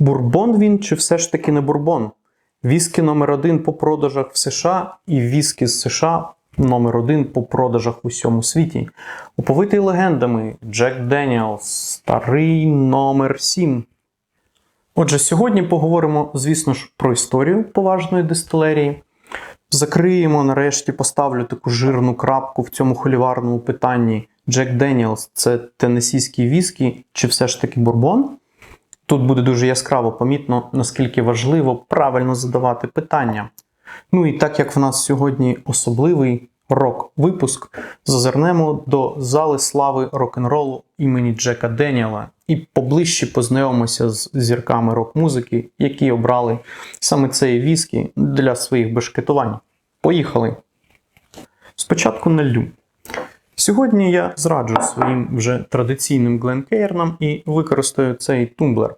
Бурбон він чи все ж таки не бурбон? Віскі номер один по продажах в США і віскі з США номер один по продажах в усьому світі. Уповитий легендами Джек Деніелс, старий номер 7. Отже, сьогодні поговоримо, звісно ж, про історію поважної дистилерії. Закриємо, нарешті, поставлю таку жирну крапку в цьому холіварному питанні. Джек Деніелс це теннесійський віскі чи все ж таки бурбон? Тут буде дуже яскраво помітно, наскільки важливо правильно задавати питання. Ну і так як в нас сьогодні особливий рок-випуск, зазирнемо до зали слави рок-н-ролу імені Джека Деніела і поближче познайомимося з зірками рок-музики, які обрали саме цей віскі для своїх бешкетувань. Поїхали! Спочатку налью. Сьогодні я зраджу своїм вже традиційним гленкейрнам і використаю цей тумблер.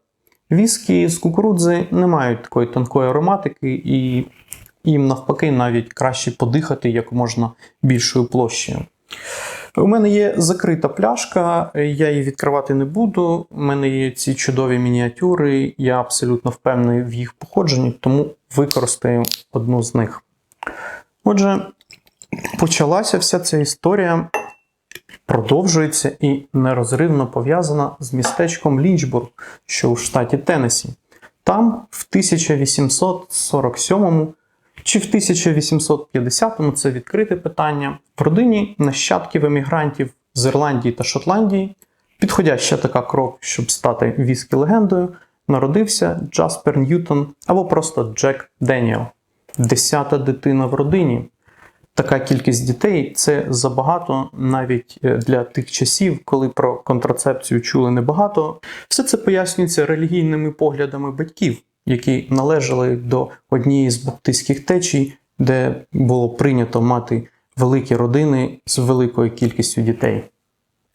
Віскі з кукурудзи не мають такої тонкої ароматики, і їм навпаки навіть краще подихати як можна більшою площею. У мене є закрита пляшка, я її відкривати не буду. У мене є ці чудові мініатюри, я абсолютно впевнений в їх походженні, тому використаю одну з них. Отже, почалася вся ця історія продовжується і нерозривно пов'язана з містечком Лінчбург, що у штаті Теннессі. Там в 1847 чи в 1850-му це відкрите питання в родині нащадків емігрантів з Ірландії та Шотландії, підходяща така крок, щоб стати віскі легендою, народився Джаспер Ньютон або просто Джек Деніел, десята дитина в родині. Така кількість дітей це забагато навіть е, для тих часів, коли про контрацепцію чули небагато. Все це пояснюється релігійними поглядами батьків, які належали до однієї з баптистських течій, де було прийнято мати великі родини з великою кількістю дітей.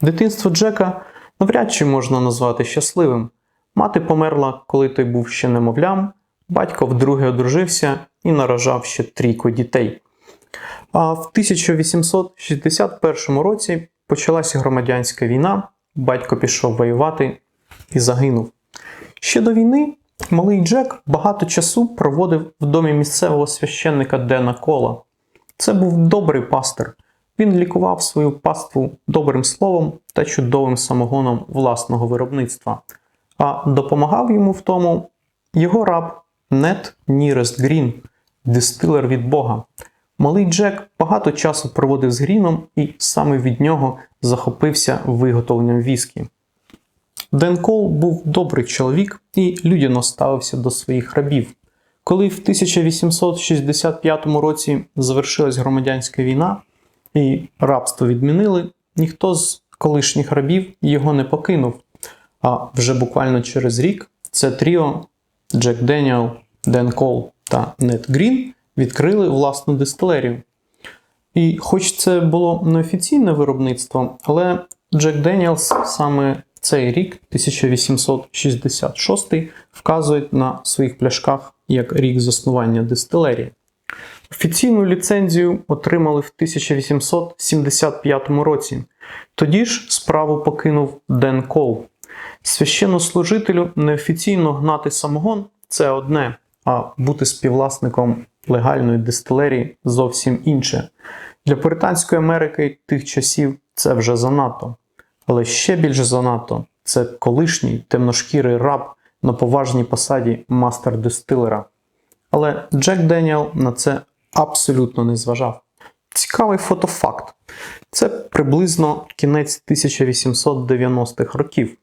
Дитинство Джека навряд чи можна назвати щасливим. Мати померла, коли той був ще немовлям, батько вдруге одружився і наражав ще трійко дітей. А в 1861 році почалася громадянська війна, батько пішов воювати і загинув. Ще до війни малий Джек багато часу проводив в домі місцевого священника Дена Кола. Це був добрий пастир. Він лікував свою паству добрим словом та чудовим самогоном власного виробництва, а допомагав йому в тому його раб Нет Нірест Грін, дистилер від Бога. Малий Джек багато часу проводив з Гріном і саме від нього захопився виготовленням віскі. Ден Кол був добрий чоловік і людяно ставився до своїх рабів. Коли в 1865 році завершилась громадянська війна і рабство відмінили, ніхто з колишніх рабів його не покинув. А вже буквально через рік це тріо Джек Деніел, Ден Кол та Нет Грін відкрили власну дистилерію. І хоч це було неофіційне виробництво, але Джек Деніелс саме цей рік, 1866, вказує на своїх пляшках як рік заснування дистилерії. Офіційну ліцензію отримали в 1875 році. Тоді ж справу покинув Ден Кол. Священнослужителю неофіційно гнати самогон це одне, а бути співвласником легальної дистилерії зовсім інше. Для Пуританської Америки тих часів це вже занадто. Але ще більш занадто це колишній темношкірий раб на поважній посаді мастер-дистилера. Але Джек Деніел на це абсолютно не зважав. Цікавий фотофакт. Це приблизно кінець 1890-х років.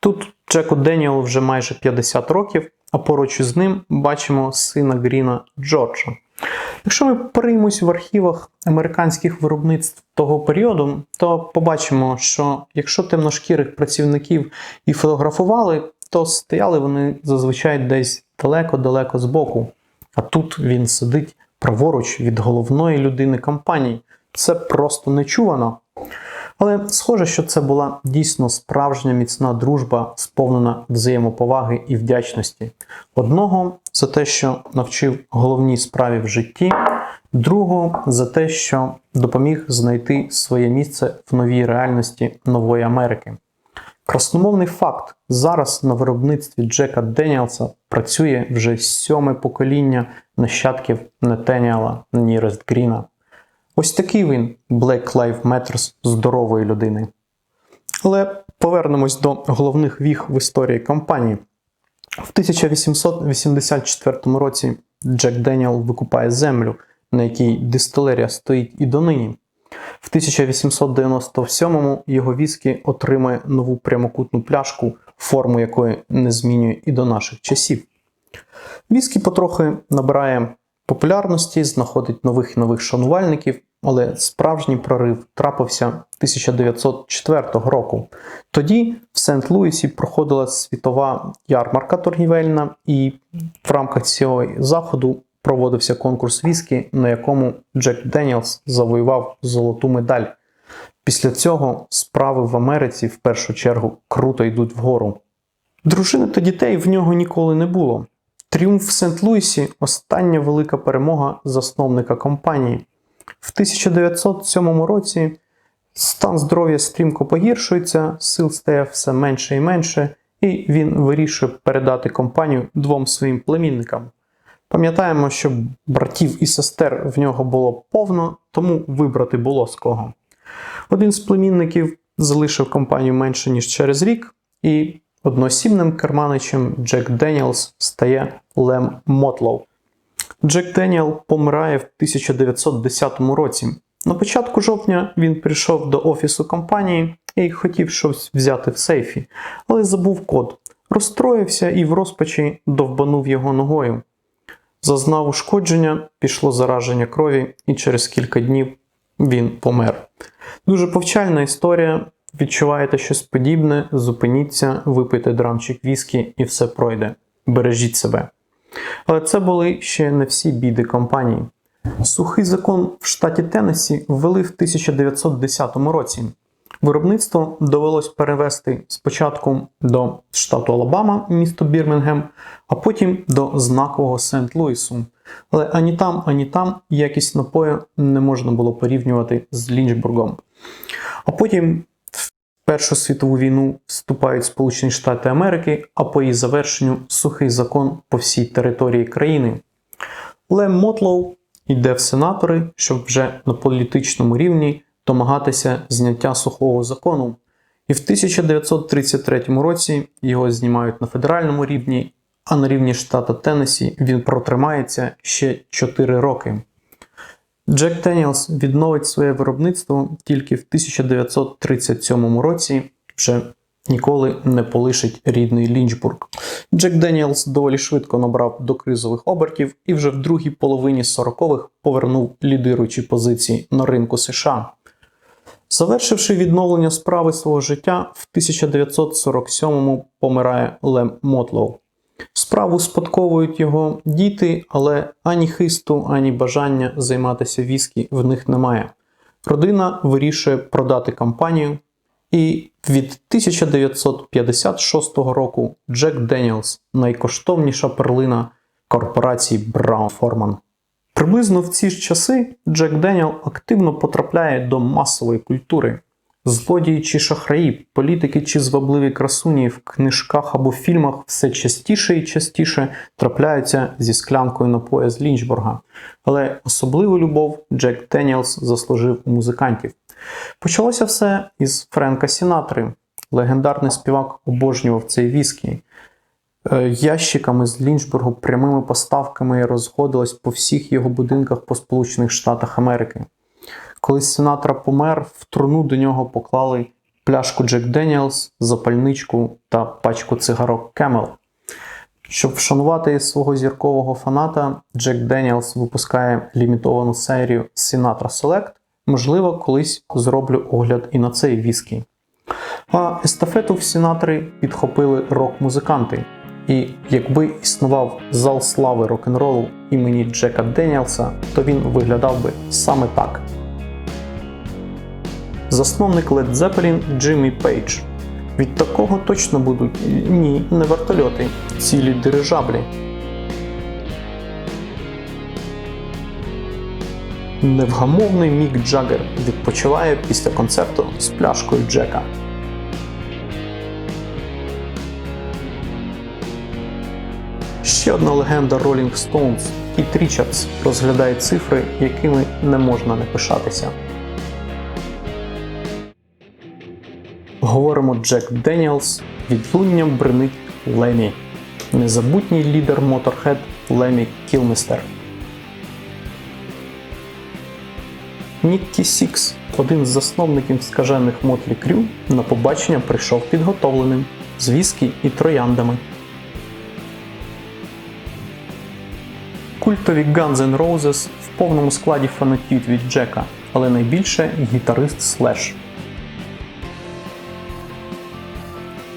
Тут Джеку Деніелу вже майже 50 років, а поруч із ним бачимо сина Гріна Джорджа. Якщо ми переймось в архівах американських виробництв того періоду, то побачимо, що якщо темношкірих працівників і фотографували, то стояли вони зазвичай десь далеко-далеко збоку. А тут він сидить праворуч від головної людини компанії. Це просто нечувано. Але схоже, що це була дійсно справжня міцна дружба, сповнена взаємоповаги і вдячності. Одного за те, що навчив головній справі в житті, другого за те, що допоміг знайти своє місце в новій реальності нової Америки. Красномовний факт: зараз на виробництві Джека Деніелса працює вже сьоме покоління нащадків Нетеніала Нірест Гріна. Ось такий він Black Lives Matter здорової людини. Але повернемось до головних віг в історії компанії. В 1884 році Джек Деніел викупає землю, на якій дистилерія стоїть і донині. В 1897-му його віскі отримає нову прямокутну пляшку, форму якої не змінює і до наших часів. Віскі потрохи набирає популярності, знаходить нових і нових шанувальників, але справжній прорив трапився 1904 року. Тоді в Сент-Луісі проходила світова ярмарка торгівельна, і в рамках цього заходу проводився конкурс віскі, на якому Джек Деніелс завоював золоту медаль. Після цього справи в Америці в першу чергу круто йдуть вгору. Дружини та дітей в нього ніколи не було. Тріумф в Сент-Луісі остання велика перемога засновника компанії. В 1907 році стан здоров'я стрімко погіршується, сил стає все менше і менше, і він вирішує передати компанію двом своїм племінникам. Пам'ятаємо, що братів і сестер в нього було повно, тому вибрати було з кого. Один з племінників залишив компанію менше ніж через рік, і одноосібним керманичем Джек Деніелс стає Лем Мотлоу. Джек Деніел помирає в 1910 році. На початку жовтня він прийшов до офісу компанії і хотів щось взяти в сейфі, але забув код. Розстроївся і в розпачі довбанув його ногою. Зазнав ушкодження, пішло зараження крові, і через кілька днів він помер. Дуже повчальна історія. Відчуваєте щось подібне, зупиніться, випийте драмчик віскі і все пройде. Бережіть себе. Але це були ще не всі біди компанії. Сухий закон в штаті Теннессі ввели в 1910 році. Виробництво довелось перевести спочатку до штату Алабама, місто Бірмінгем, а потім до знакового Сент-Луісу. Але ані там, ані там якість напою не можна було порівнювати з Лінчбургом. А потім Першу світову війну вступають Сполучені Штати Америки, а по її завершенню сухий закон по всій території країни. Лем Мотлоу йде в сенатори, щоб вже на політичному рівні домагатися зняття сухого закону. І в 1933 році його знімають на федеральному рівні, а на рівні штата Теннессі він протримається ще 4 роки. Джек Деніелс відновить своє виробництво тільки в 1937 році, вже ніколи не полишить рідний Лінчбург. Джек Деніелс доволі швидко набрав до кризових обертів і вже в другій половині 40-х повернув лідируючі позиції на ринку США. Завершивши відновлення справи свого життя, в 1947-му помирає Лем Мотлоу. Справу спадковують його діти, але ані хисту, ані бажання займатися віскі в них немає. Родина вирішує продати компанію, і від 1956 року Джек Деніелс найкоштовніша перлина корпорації Браун Форман. Приблизно в ці ж часи Джек Деніел активно потрапляє до масової культури. Злодії чи шахраї, політики чи звабливі красуні в книжках або фільмах все частіше і частіше трапляються зі склянкою напоя з Лінчбурга. Але особливу любов Джек Деніелс заслужив у музикантів. Почалося все із Френка Сінатри. Легендарний співак обожнював цей віскі. Е, Ящиками з Лінчбургу прямими поставками розходилось по всіх його будинках по Сполучених Штатах Америки. Коли Сінатра помер, в труну до нього поклали пляшку Джек Деніелс, запальничку та пачку цигарок Кемел. Щоб вшанувати свого зіркового фаната, Джек Деніелс випускає лімітовану серію Sinatra Select. Можливо, колись зроблю огляд і на цей віскі. А естафету в Сінатри підхопили рок-музиканти. І якби існував зал слави рок-н-ролу імені Джека Деніелса, то він виглядав би саме так засновник Led Zeppelin Джиммі Пейдж. Від такого точно будуть ні, не вертольоти, цілі дирижаблі. Невгамовний Мік Джаггер відпочиває після концерту з пляшкою Джека. Ще одна легенда Rolling Stones і Річардс розглядає цифри, якими не можна не пишатися. Говоримо Джек Деніелс, відлунням бринить Лемі. Незабутній лідер Motorhead Лемі Кілмістер. Ніккі Сікс, один з засновників скажених Мотлі Крю, на побачення прийшов підготовленим з віскі і трояндами. Культові Guns N' Roses в повному складі фанатіють від Джека, але найбільше гітарист Слеш.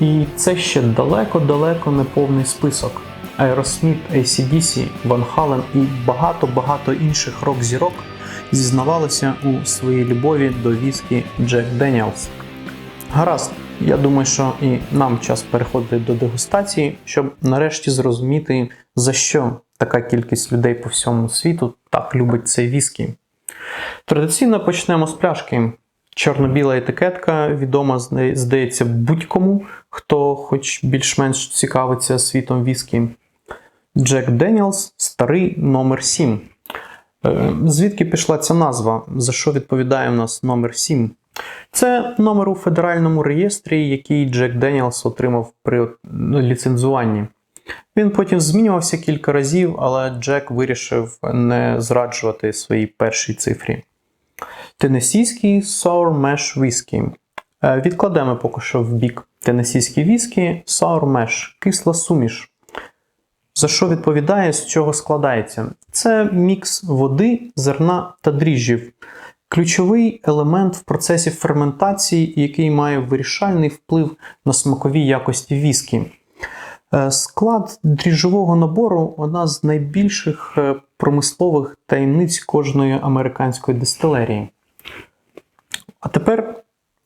І це ще далеко-далеко не повний список. Aerosmith, ACDC, Van Halen і багато-багато інших рок-зірок зізнавалися у своїй любові до віскі Джек Деніелс. Гаразд, я думаю, що і нам час переходити до дегустації, щоб нарешті зрозуміти, за що така кількість людей по всьому світу так любить цей віскі. Традиційно почнемо з пляшки. Чорно-біла етикетка відома, здається, будь-кому, хто хоч більш-менш цікавиться світом віскі. Джек Деніелс старий номер 7. Е, звідки пішла ця назва? За що відповідає в нас номер 7? Це номер у федеральному реєстрі, який Джек Деніелс отримав при ліцензуванні. Він потім змінювався кілька разів, але Джек вирішив не зраджувати своїй першій цифрі. Тенесійський Sour Mash Whisky. Е, відкладемо поки що в бік тенесійський віскі, Sour Mash, кисла суміш. За що відповідає, з чого складається? Це мікс води, зерна та дріжджів. Ключовий елемент в процесі ферментації, який має вирішальний вплив на смакові якості віскі. Е, склад дріжджового набору одна з найбільших е, промислових таємниць кожної американської дистилерії. А тепер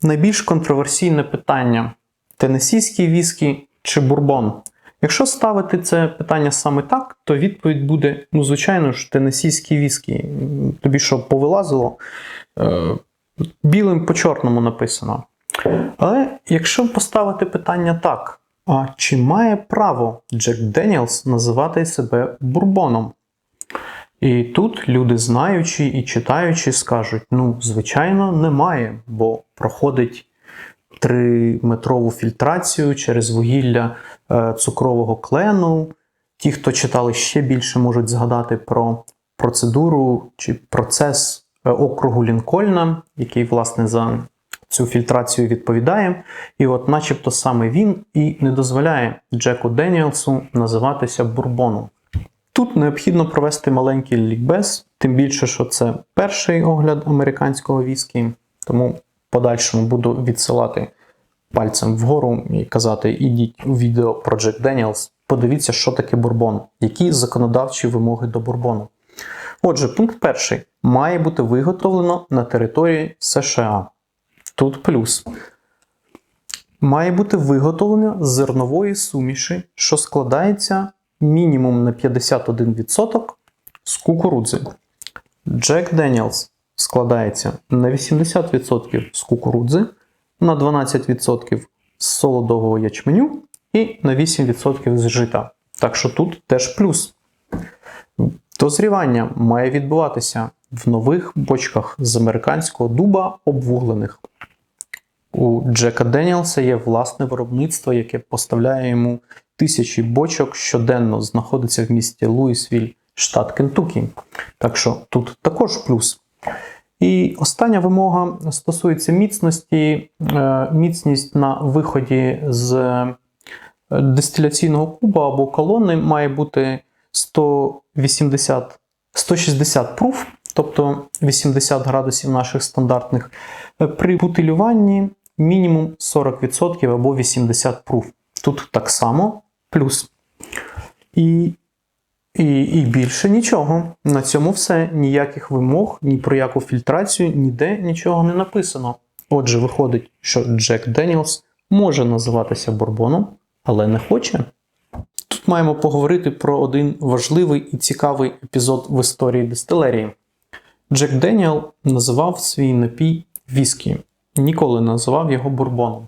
найбільш контроверсійне питання: тенесійський віскі чи бурбон? Якщо ставити це питання саме так, то відповідь буде: ну, звичайно ж, тенесійський віскі. Тобі що повилазило? Е, білим по чорному написано. Але якщо поставити питання так, а чи має право Джек Деніелс називати себе бурбоном? І тут люди, знаючи і читаючи, скажуть: ну, звичайно, немає, бо проходить триметрову фільтрацію через вугілля е, цукрового клену. Ті, хто читали ще більше, можуть згадати про процедуру чи процес е, округу Лінкольна, який, власне, за цю фільтрацію відповідає. І от, начебто, саме він і не дозволяє Джеку Деніелсу називатися бурбоном. Тут необхідно провести маленький лікбез, тим більше, що це перший огляд американського віскі, тому подальшому буду відсилати пальцем вгору і казати: ідіть у відео про Джек Деніелс, подивіться, що таке бурбон, які законодавчі вимоги до бурбону. Отже, пункт перший має бути виготовлено на території США. Тут плюс. Має бути виготовлено з зернової суміші, що складається мінімум на 51% з кукурудзи. Джек Деніелс складається на 80% з кукурудзи, на 12% з солодового ячменю і на 8% з жита. Так що тут теж плюс. Дозрівання має відбуватися в нових бочках з американського дуба обвуглених. У Джека Деніелса є власне виробництво, яке поставляє йому тисячі бочок щоденно знаходиться в місті Луїсвіль, штат Кентукі. Так що тут також плюс. І остання вимога стосується міцності. Е, міцність на виході з е, дистиляційного куба або колони має бути 180 160 пруф, тобто 80 градусів наших стандартних. Е, при бутилюванні мінімум 40% або 80 пруф. Тут так само плюс. І і, і більше нічого. На цьому все. Ніяких вимог, ні про яку фільтрацію, ніде нічого не написано. Отже, виходить, що Джек Деніелс може називатися Бурбоном, але не хоче. Тут маємо поговорити про один важливий і цікавий епізод в історії дистилерії. Джек Деніел називав свій напій віскі, ніколи не називав його бурбоном.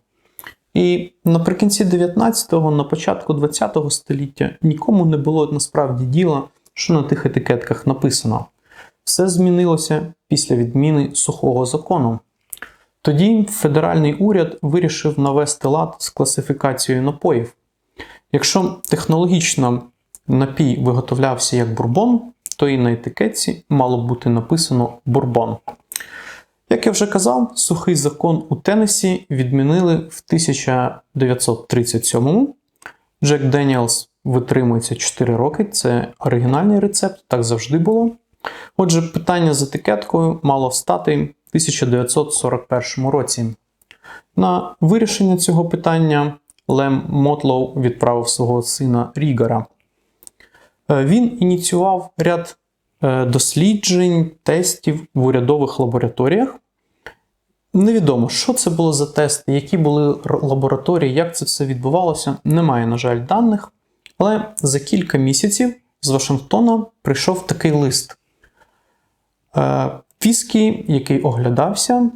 І наприкінці 19-го, на початку 20-го століття нікому не було насправді діла, що на тих етикетках написано. Все змінилося після відміни сухого закону. Тоді федеральний уряд вирішив навести лад з класифікацією напоїв. Якщо технологічно напій виготовлявся як бурбон, то і на етикетці мало бути написано бурбон. Як я вже казав, сухий закон у Теннесі відмінили в 1937-му. Джек Деніелс витримується 4 роки, це оригінальний рецепт, так завжди було. Отже, питання з етикеткою мало встати в 1941 році. На вирішення цього питання Лем Мотлоу відправив свого сина Рігара. Е, Він ініціював ряд досліджень, тестів в урядових лабораторіях. Невідомо, що це було за тести, які були лабораторії, як це все відбувалося. Немає, на жаль, даних. Але за кілька місяців з Вашингтона прийшов такий лист. Е, Віскі, який оглядався,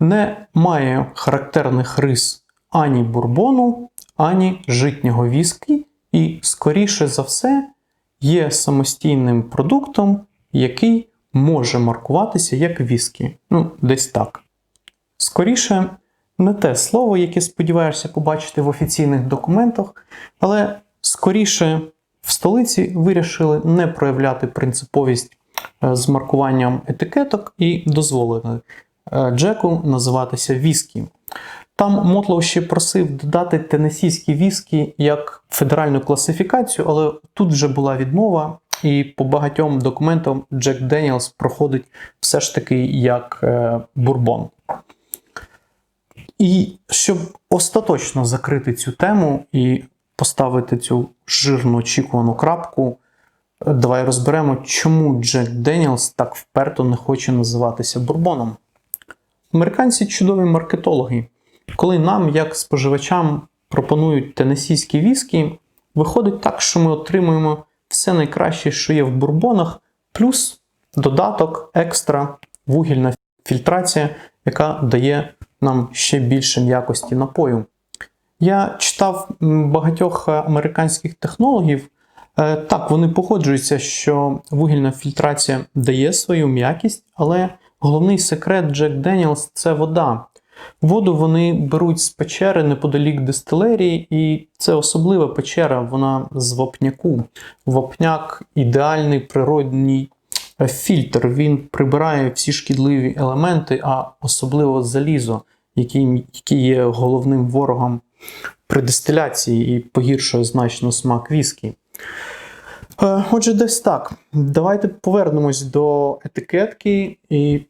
не має характерних рис ані бурбону, ані житнього віскі, і, скоріше за все, є самостійним продуктом, який може маркуватися як віскі. Ну, десь так. Скоріше, не те слово, яке сподіваєшся побачити в офіційних документах, але скоріше в столиці вирішили не проявляти принциповість е, з маркуванням етикеток і дозволили е, Джеку називатися віскі. Там Мотлоу ще просив додати тенесійські віскі як федеральну класифікацію, але тут вже була відмова, і по багатьом документам Джек Деніелс проходить все ж таки як е, бурбон. І щоб остаточно закрити цю тему і поставити цю жирно очікувану крапку, давай розберемо, чому Джек Деніелс так вперто не хоче називатися бурбоном. Американці чудові маркетологи. Коли нам, як споживачам, пропонують тенесійські віскі, виходить так, що ми отримуємо все найкраще, що є в бурбонах, плюс додаток, екстра, вугільна фільтрація, яка дає нам ще більше м'якості напою. Я читав багатьох американських технологів. Е, Так, вони погоджуються, що вугільна фільтрація дає свою м'якість, але головний секрет Джек Деніелс це вода. Воду вони беруть з печери неподалік дистилерії, і це особлива печера, вона з вапняку. Вапняк ідеальний природній е, фільтр. Він прибирає всі шкідливі елементи, а особливо залізо, який є головним ворогом при дистиляції і погіршує значно смак віскі. Е, Отже, десь так. Давайте повернемось до етикетки. І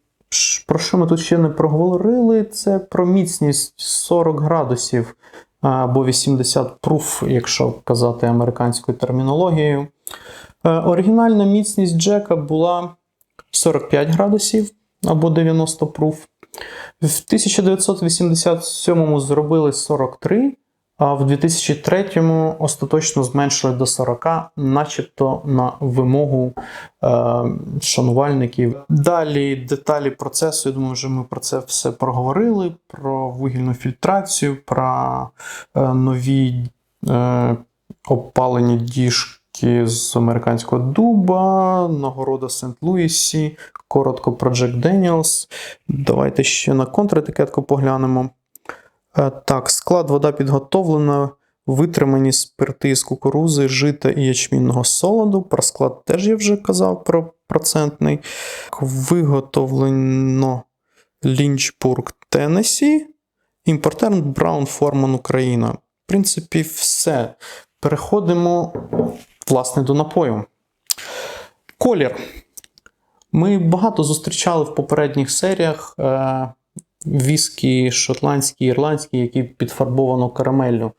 про що ми тут ще не проговорили? Це про міцність 40 градусів або 80 пруф, якщо казати американською термінологією. Е, Оригінальна міцність Джека була 45 градусів або 90 пруф. В 1987 зробили 43, а в 2003-му остаточно зменшили до 40, начебто на вимогу е, шанувальників. Далі деталі процесу. Я думаю, вже ми про це все проговорили: про вугільну фільтрацію, про е, нові е, опалені діжки з американського дуба, нагорода Сент-Луісі, коротко про Джек Деніелс. Давайте ще на контретикетку поглянемо. Е, Так, склад вода підготовлена, витримані спирти з кукурузи, жита і ячмінного солоду. Про склад теж я вже казав про процентний. Виготовлено Лінчбург, Теннесі. Імпортер Браун Форман Україна. В принципі, все. Переходимо власне до напою. Колір. Ми багато зустрічали в попередніх серіях е, віскі шотландські, ірландські, які підфарбовано карамеллю.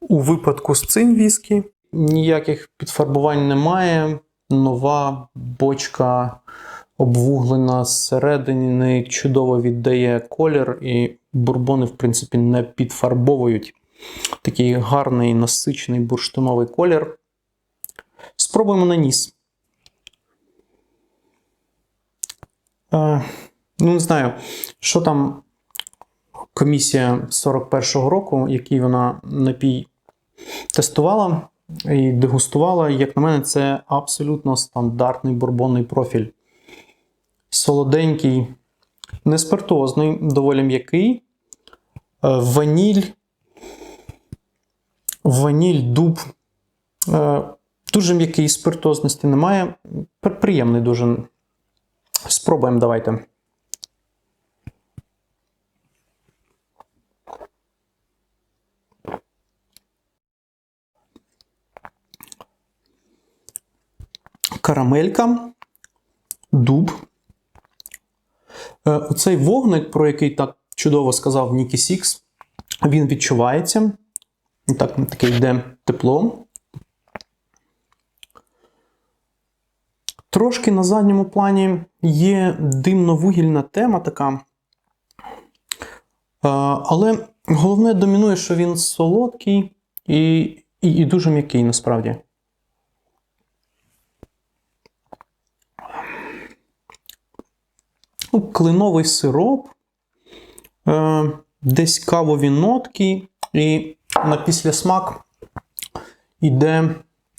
У випадку з цим віскі ніяких підфарбувань немає. Нова бочка обвуглена зсередини, чудово віддає колір, і бурбони, в принципі, не підфарбовують. Такий гарний насичений бурштиновий колір. Спробуємо на ніс. Е, ну, не знаю, що там комісія 41-го року, який вона напій тестувала і дегустувала. Як на мене, це абсолютно стандартний бурбонний профіль. Солоденький, не спиртозний, доволі м'який. Е, Ваніль. Ваніль, дуб. Е, Дуже м'який спиртозності немає. При- Приємний дуже. Спробуємо давайте. Карамелька, дуб. Е, Оцей вогник, про який так чудово сказав Нікі Сікс, він відчувається. Так, таке йде тепло. Трошки на задньому плані є димно-вугільна тема така. Е, Але головне домінує, що він солодкий і, і, і дуже м'який насправді. Ну, Клиновий сироп, е, десь кавові нотки, і на післясмак іде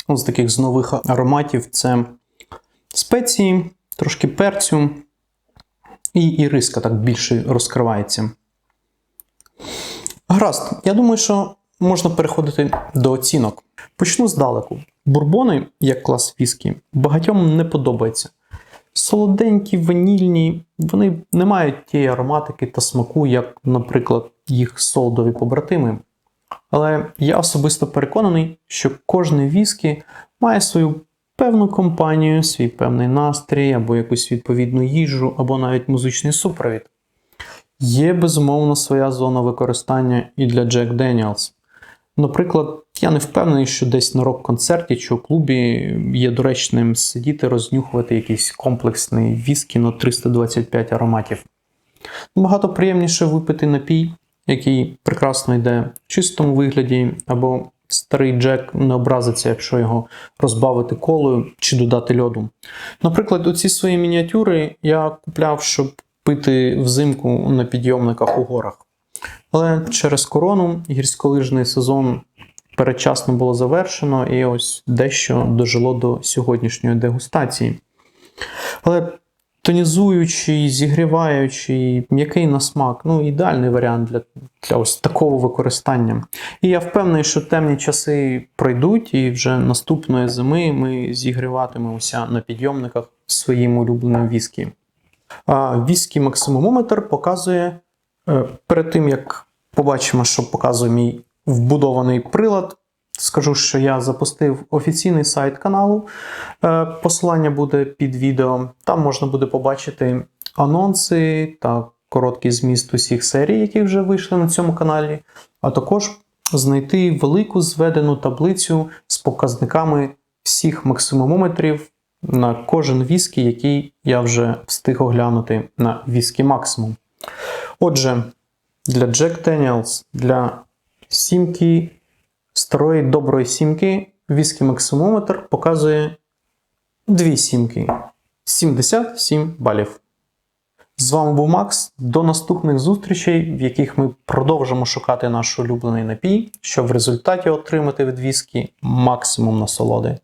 з таких з нових ароматів це спеції, трошки перцю, і іриска так більше розкривається. Гаразд, я думаю, що можна переходити до оцінок. Почну здалеку. Бурбони, як клас віскі, багатьом не подобаються. Солоденькі, ванільні, вони не мають тієї ароматики та смаку, як, наприклад, їх солодові побратими. Але я особисто переконаний, що кожний віскі має свою певну компанію, свій певний настрій, або якусь відповідну їжу, або навіть музичний супровід. Є безумовно своя зона використання і для Jack Daniels. Наприклад, я не впевнений, що десь на рок-концерті чи у клубі є доречним сидіти, рознюхувати якийсь комплексний віскі на 325 ароматів. Набагато приємніше випити напій, який прекрасно йде в чистому вигляді, або старий Джек не образиться, якщо його розбавити колою чи додати льоду. Наприклад, оці свої мініатюри я купляв, щоб пити взимку на підйомниках у горах. Але через корону гірськолижний сезон передчасно було завершено, і ось дещо дожило до сьогоднішньої дегустації. Але тонізуючий, зігріваючий, м'який на смак ну, ідеальний варіант для, для ось такого використання. І я впевнений, що темні часи пройдуть, і вже наступної зими ми зігріватимемося на підйомниках своїм улюбленим віскі. А віскі максимумометр показує перед тим, як побачимо, що показує мій вбудований прилад. Скажу, що я запустив офіційний сайт каналу. Е, Посилання буде під відео. Там можна буде побачити анонси та короткий зміст усіх серій, які вже вийшли на цьому каналі, а також знайти велику зведену таблицю з показниками всіх максимумометрів на кожен віскі, який я вже встиг оглянути на віскі максимум. Отже, для Jack Daniels, для сімки, старої доброї сімки, віскі максимометр показує дві сімки. 77 балів. З вами був Макс. До наступних зустрічей, в яких ми продовжимо шукати наш улюблений напій, щоб в результаті отримати від віскі максимум насолоди.